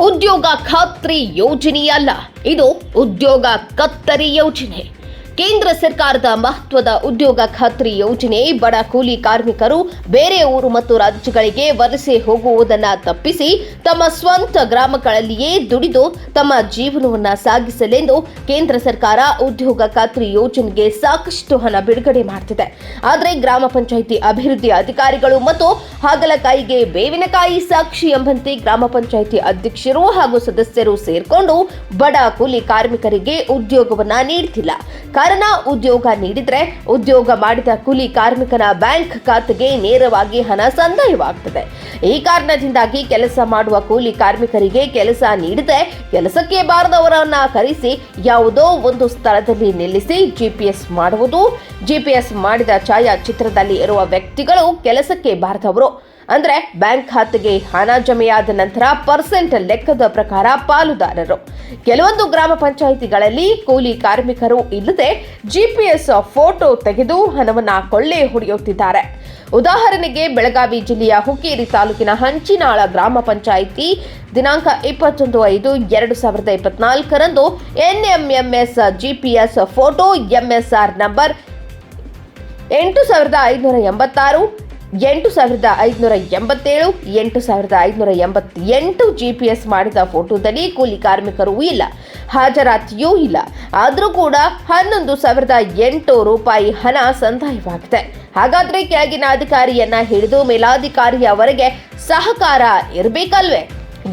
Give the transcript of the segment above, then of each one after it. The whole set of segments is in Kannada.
ಉದ್ಯೋಗ ಖಾತ್ರಿ ಯೋಜನೆಯಲ್ಲ. ಇದು ಉದ್ಯೋಗ ಕತ್ತರಿ ಯೋಜನೆ. ಕೇಂದ್ರ ಸರ್ಕಾರದ ಮಹತ್ವದ ಉದ್ಯೋಗ ಖಾತ್ರಿ ಯೋಜನೆ, ಬಡ ಕೂಲಿ ಕಾರ್ಮಿಕರು ಬೇರೆ ಊರು ಮತ್ತು ರಾಜ್ಯಗಳಿಗೆ ವಲಸೆ ಹೋಗುವುದನ್ನು ತಪ್ಪಿಸಿ ತಮ್ಮ ಸ್ವಂತ ಗ್ರಾಮಗಳಲ್ಲಿಯೇ ದುಡಿದು ತಮ್ಮ ಜೀವನವನ್ನು ಸಾಗಿಸಲೆಂದು ಕೇಂದ್ರ ಸರ್ಕಾರ ಉದ್ಯೋಗ ಖಾತ್ರಿ ಯೋಜನೆಗೆ ಸಾಕಷ್ಟು ಹಣ ಬಿಡುಗಡೆ ಮಾಡ್ತಿದೆ. ಆದರೆ ಗ್ರಾಮ ಪಂಚಾಯಿತಿ ಅಭಿವೃದ್ಧಿ ಅಧಿಕಾರಿಗಳು ಮತ್ತು ಹಾಗಲಕಾಯಿಗೆ ಬೇವಿನಕಾಯಿ ಸಾಕ್ಷಿ ಎಂಬಂತೆ ಗ್ರಾಮ ಪಂಚಾಯಿತಿ ಅಧ್ಯಕ್ಷರು ಹಾಗೂ ಸದಸ್ಯರು ಸೇರಿಕೊಂಡು ಬಡ ಕೂಲಿ ಕಾರ್ಮಿಕರಿಗೆ ಉದ್ಯೋಗವನ್ನ ನೀಡ್ತಿಲ್ಲ. ಕಾರಣ ಉದ್ಯೋಗ ನೀಡಿದ್ರೆ ಉದ್ಯೋಗ ಮಾಡಿದ ಕೂಲಿ ಕಾರ್ಮಿಕನ ಬ್ಯಾಂಕ್ ಖಾತೆಗೆ ನೇರವಾಗಿ ಹಣ ಸಂದಾಯವಾಗ್ತದೆ. ಈ ಕಾರಣದಿಂದಾಗಿ ಕೆಲಸ ಮಾಡುವ ಕೂಲಿ ಕಾರ್ಮಿಕರಿಗೆ ಕೆಲಸ ನೀಡದೆ ಕೆಲಸಕ್ಕೆ ಬಾರದವರನ್ನ ಕರೆಸಿ ಯಾವುದೋ ಒಂದು ಸ್ಥಳದಲ್ಲಿ ನಿಲ್ಲಿಸಿ ಜಿಪಿಎಸ್ ಮಾಡುವುದು. ಜಿಪಿಎಸ್ ಮಾಡಿದ ಛಾಯಾಚಿತ್ರದಲ್ಲಿ ಇರುವ ವ್ಯಕ್ತಿಗಳು ಕೆಲಸಕ್ಕೆ ಬಾರದವರು. ಅಂದ್ರೆ ಬ್ಯಾಂಕ್ ಖಾತೆಗೆ ಹಣ ಜಮೆಯಾದ ನಂತರ ಪರ್ಸೆಂಟ್ ಲೆಕ್ಕದ ಪ್ರಕಾರ ಪಾಲುದಾರರು. ಕೆಲವೊಂದು ಗ್ರಾಮ ಪಂಚಾಯಿತಿಗಳಲ್ಲಿ ಕೂಲಿ ಕಾರ್ಮಿಕರು ಇಲ್ಲದೆ ಜಿಪಿಎಸ್ ಫೋಟೋ ತೆಗೆದು ಹಣವನ್ನು ಕೊಳ್ಳೆ ಹೊಡೆಯುತ್ತಿದ್ದಾರೆ. ಉದಾಹರಣೆಗೆ ಬೆಳಗಾವಿ ಜಿಲ್ಲೆಯ ಹುಕ್ಕೇರಿ ತಾಲೂಕಿನ ಹಂಚಿನಾಳ ಗ್ರಾಮ ಪಂಚಾಯಿತಿ ದಿನಾಂಕ ಇಪ್ಪತ್ತೊಂದು ಐದು ಎರಡು ಸಾವಿರದ ಇಪ್ಪತ್ನಾಲ್ಕರಂದು NMMS GPS photo MSR number ಎಂಟು ಸಾವಿರದ ಐದುನೂರ ಎಂಬತ್ತಾರು ಎಂಟು ಸಾವಿರದ ಐದುನೂರ ಎಂಬತ್ತೇಳು, ಎಂಟು ಸಾವಿರದ ಐದುನೂರ ಎಂಬತ್ತೆಂಟು ಜಿ ಪಿ ಎಸ್ ಮಾಡಿದ ಫೋಟೋದಲ್ಲಿ ಕೂಲಿ ಕಾರ್ಮಿಕರು ಇಲ್ಲ, ಹಾಜರಾತಿಯೂ ಇಲ್ಲ. ಆದರೂ ಕೂಡ ಹನ್ನೊಂದು ಸಾವಿರದ ಎಂಟು ರೂಪಾಯಿ ಹಣ ಸಂದಾಯವಾಗಿದೆ. ಹಾಗಾದ್ರೆ ಕೆಳಗಿನ ಅಧಿಕಾರಿಯನ್ನ ಹಿಡಿದು ಮೇಲಾಧಿಕಾರಿಯವರೆಗೆ ಸಹಕಾರ ಇರಬೇಕಲ್ವೇ?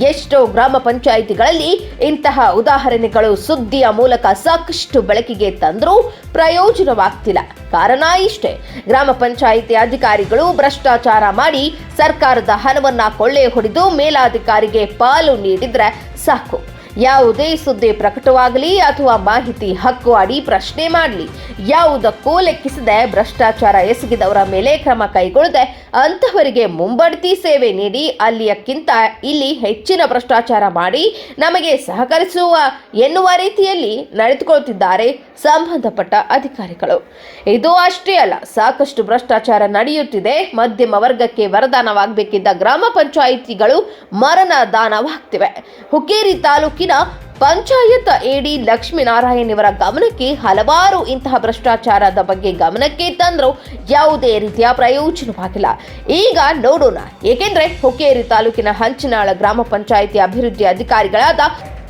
ಎಷ್ಟೋ ಗ್ರಾಮ ಪಂಚಾಯಿತಿಗಳಲ್ಲಿ ಇಂತಹ ಉದಾಹರಣೆಗಳು ಸುದ್ದಿಯ ಮೂಲಕ ಸಾಕಷ್ಟು ಬೆಳಕಿಗೆ ತಂದರೂ ಪ್ರಯೋಜನವಾಗ್ತಿಲ್ಲ. ಕಾರಣ ಇಷ್ಟೇ. ಗ್ರಾಮ ಪಂಚಾಯಿತಿ ಅಧಿಕಾರಿಗಳು ಭ್ರಷ್ಟಾಚಾರ ಮಾಡಿ ಸರ್ಕಾರದ ಹಣವನ್ನ ಕೊಳ್ಳೆ ಹೊಡೆದು ಮೇಲಾಧಿಕಾರಿಗೆ ಪಾಲು ನೀಡಿದ್ರೆ ಸಾಕು. ಯಾವುದೇ ಸುದ್ದಿ ಪ್ರಕಟವಾಗಲಿ ಅಥವಾ ಮಾಹಿತಿ ಹಕ್ಕು ಅಡಿ ಪ್ರಶ್ನೆ ಮಾಡಲಿ, ಯಾವುದಕ್ಕೂ ಲೆಕ್ಕಿಸದೆ ಭ್ರಷ್ಟಾಚಾರ ಎಸಗಿದವರ ಮೇಲೆ ಕ್ರಮ ಕೈಗೊಳ್ಳದೆ ಅಂತಹವರಿಗೆ ಮುಂಬಡ್ತಿ ಸೇವೆ ನೀಡಿ, ಅಲ್ಲಿಯಕ್ಕಿಂತ ಇಲ್ಲಿ ಹೆಚ್ಚಿನ ಭ್ರಷ್ಟಾಚಾರ ಮಾಡಿ ನಮಗೆ ಸಹಕರಿಸುವ ಎನ್ನುವ ರೀತಿಯಲ್ಲಿ ನಡೆದುಕೊಳ್ಳುತ್ತಿದ್ದಾರೆ ಸಂಬಂಧಪಟ್ಟ ಅಧಿಕಾರಿಗಳು. ಇದು ಅಷ್ಟೇ ಅಲ್ಲ, ಸಾಕಷ್ಟು ಭ್ರಷ್ಟಾಚಾರ ನಡೆಯುತ್ತಿದೆ. ಮಧ್ಯಮ ವರ್ಗಕ್ಕೆ ವರದಾನವಾಗಬೇಕಿದ್ದ ಗ್ರಾಮ ಪಂಚಾಯಿತಿಗಳು ಮರಣ ದಾನವಾಗ್ತಿವೆ. ಹುಕ್ಕೇರಿ ತಾಲೂಕಿನ ಪಂಚಾಯತ್ ಎಡಿ ಲಕ್ಷ್ಮೀನಾರಾಯಣ್ ಇವರ ಗಮನಕ್ಕೆ ಹಲವಾರು ಇಂತಹ ಭ್ರಷ್ಟಾಚಾರದ ಬಗ್ಗೆ ಗಮನಕ್ಕೆ ತಂದರೂ ಯಾವುದೇ ರೀತಿಯ ಪ್ರಯೋಜನವಾಗಿಲ್ಲ. ಈಗ ನೋಡೋಣ. ಏಕೆಂದ್ರೆ ಹುಕ್ಕೇರಿ ತಾಲೂಕಿನ ಹಂಚಿನಾಳ ಗ್ರಾಮ ಪಂಚಾಯಿತಿ ಅಭಿವೃದ್ಧಿ ಅಧಿಕಾರಿಗಳಾದ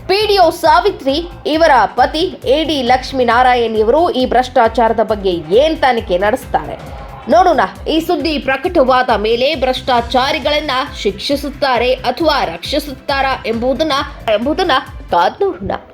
ಪಿಡಿಒ ಸಾವಿತ್ರಿ ಇವರ ಪತಿ ಎಡಿ ಲಕ್ಷ್ಮೀನಾರಾಯಣ್ ಇವರು ಈ ಭ್ರಷ್ಟಾಚಾರದ ಬಗ್ಗೆ ಏನ್ ತನಿಖೆ ನಡೆಸ್ತಾರೆ? ನೋಡೋಣ. ಈ ಸುದ್ದಿ ಪ್ರಕಟವಾದ ಮೇಲೆ ಭ್ರಷ್ಟಾಚಾರಿಗಳನ್ನ ಶಿಕ್ಷಿಸುತ್ತಾರೆ ಅಥವಾ ರಕ್ಷಿಸುತ್ತಾರಾ ಎಂಬುದನ್ನ ಎಂಬುದನ್ನ ಕಾದ್